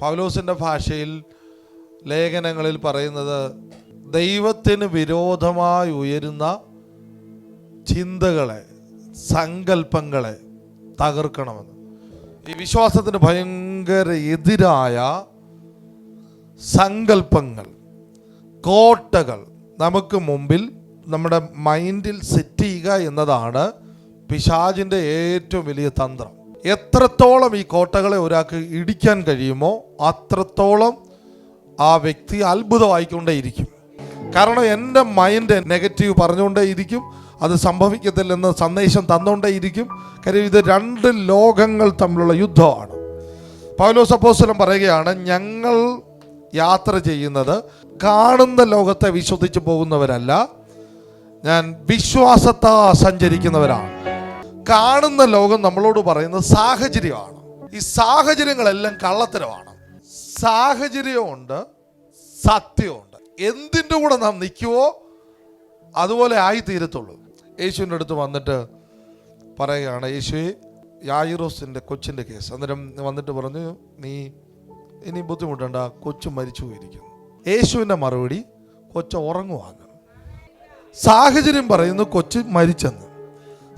പൗലോസിന്റെ ഭാഷയിൽ ലേഖനങ്ങളിൽ പറയുന്നത് ദൈവത്തിന് വിരോധമായി ഉയരുന്ന ചിന്തകളെ സങ്കല്പങ്ങളെ തകർക്കണമെന്ന്. ഈ വിശ്വാസത്തിന് ഭയങ്കര എതിരായ സങ്കല്പങ്ങൾ കോട്ടകൾ നമുക്ക് മുമ്പിൽ നമ്മുടെ മൈൻഡിൽ സെറ്റ് ചെയ്യുക എന്നതാണ് പിശാജിന്റെ ഏറ്റവും വലിയ തന്ത്രം. എത്രത്തോളം ഈ കോട്ടകളെ ഒരാൾക്ക് ഇടിക്കാൻ കഴിയുമോ അത്രത്തോളം ആ വ്യക്തി അത്ഭുതമായിക്കൊണ്ടേയിരിക്കും. കാരണം എന്റെ മൈൻഡ് നെഗറ്റീവ് പറഞ്ഞുകൊണ്ടേയിരിക്കും അത് സംഭവിക്കത്തില്ലെന്ന് സന്ദേശം തന്നുകൊണ്ടേയിരിക്കും. കാര്യം ഇത് രണ്ട് ലോകങ്ങൾ തമ്മിലുള്ള യുദ്ധമാണ്. പൗലോസ് അപ്പോസ്തലൻ പറയുകയാണ് ഞങ്ങൾ യാത്ര ചെയ്യുന്നത് കാണുന്ന ലോകത്തെ വിശ്വസിച്ച് പോകുന്നവരല്ല ഞാൻ വിശ്വാസത്താ സഞ്ചരിക്കുന്നവരാണ്. കാണുന്ന ലോകം നമ്മളോട് പറയുന്നത് സാഹചര്യമാണ്. ഈ സാഹചര്യങ്ങളെല്ലാം കള്ളത്തരമാണ്. സാഹചര്യമുണ്ട് സത്യമുണ്ട്. എന്തിന്റെ കൂടെ നാം നിൽക്കുവോ അതുപോലെ ആയി തീരത്തുള്ളൂ യേശുവിന്റെ അടുത്ത് വന്നിട്ട് പറയുകയാണ് യേശുവെ യായിറോസിന്റെ കൊച്ചിന്റെ കേസ്. അന്നേരം വന്നിട്ട് പറഞ്ഞു നീ ഇനി ബുദ്ധിമുട്ടണ്ട കൊച്ചു മരിച്ചു പോയിരിക്കുന്നു. യേശുവിന്റെ മറുപടി കൊച്ചു ഉറങ്ങുവാന്ന് സാഹചര്യം പറയുന്നു കൊച്ച് മരിച്ചെന്ന്.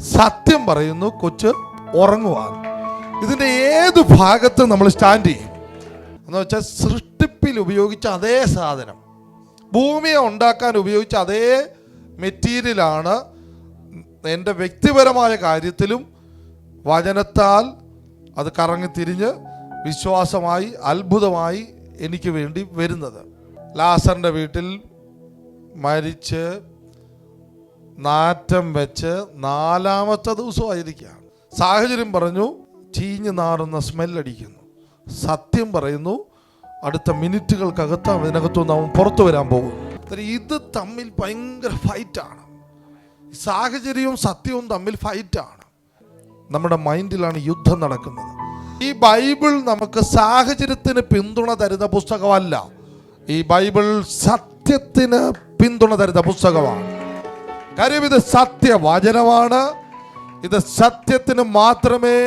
സത്യം പറയുന്നു കൊച്ച് ഉറങ്ങുവാണ്. ഇതിന്റെ ഏത് ഭാഗത്ത് നമ്മൾ സ്റ്റാൻഡ് ചെയ്യും. എന്ന് വെച്ചാൽ സൃഷ്ടിപ്പിൽ ഉപയോഗിച്ച അതേ സാധനം ഭൂമിയെ ഉണ്ടാക്കാൻ ഉപയോഗിച്ച അതേ മെറ്റീരിയലാണ് എന്റെ വ്യക്തിപരമായ കാര്യത്തിലും വചനത്താൽ അത് കറങ്ങിത്തിരിഞ്ഞ് വിശ്വാസമായി അത്ഭുതമായി എനിക്ക് വേണ്ടി വരുന്നത്. ലാസറിന്റെ വീട്ടിൽ മരിച്ച് നാറ്റം വെച്ച് നാലാമത്തെ ദിവസമായിരിക്കുകയാണ്. സാഹചര്യം പറഞ്ഞു ചീഞ്ഞ് നാറുന്ന സ്മെല്ലടിക്കുന്നു സത്യം പറയുന്നു അടുത്ത മിനിറ്റുകൾക്കകത്ത് അതിനകത്തുനിന്ന് അവൻ പുറത്തു വരാൻ പോകും ഇത് തമ്മിൽ ഭയങ്കര ഫൈറ്റാണ് സാഹചര്യവും സത്യവും തമ്മിൽ ഫൈറ്റാണ് നമ്മുടെ മൈൻഡിലാണ് യുദ്ധം നടക്കുന്നത്. ഈ ബൈബിൾ നമുക്ക് സാഹചര്യത്തിന് പിന്തുണ തരുന്ന പുസ്തകമല്ല. ഈ ബൈബിൾ സത്യത്തിന് പിന്തുണ തരുന്ന പുസ്തകമാണ്. കാര്യം ഇത് സത്യവചനമാണ്. ഇത് സത്യത്തിന് മാത്രമേ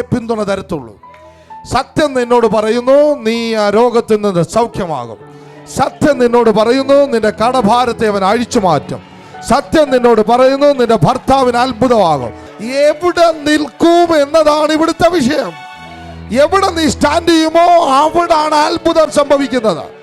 പിന്തുണ തരത്തുള്ളൂ. സത്യം നിന്നോട് പറയുന്നു നീ ആ രോഗത്തിൽ നിന്ന് സൗഖ്യമാകും. സത്യം നിന്നോട് പറയുന്നു നിന്റെ കടഭാരത്തെ അവൻ അഴിച്ചു മാറ്റും. സത്യം നിന്നോട് പറയുന്നു നിന്റെ ഭർത്താവിന് അത്ഭുതമാകും. എവിടെ നിൽക്കും എന്നതാണ് ഇവിടുത്തെ വിഷയം. എവിടെ നീ സ്റ്റാൻഡ് ചെയ്യുമോ അവിടാണ് അത്ഭുതം സംഭവിക്കുന്നത്.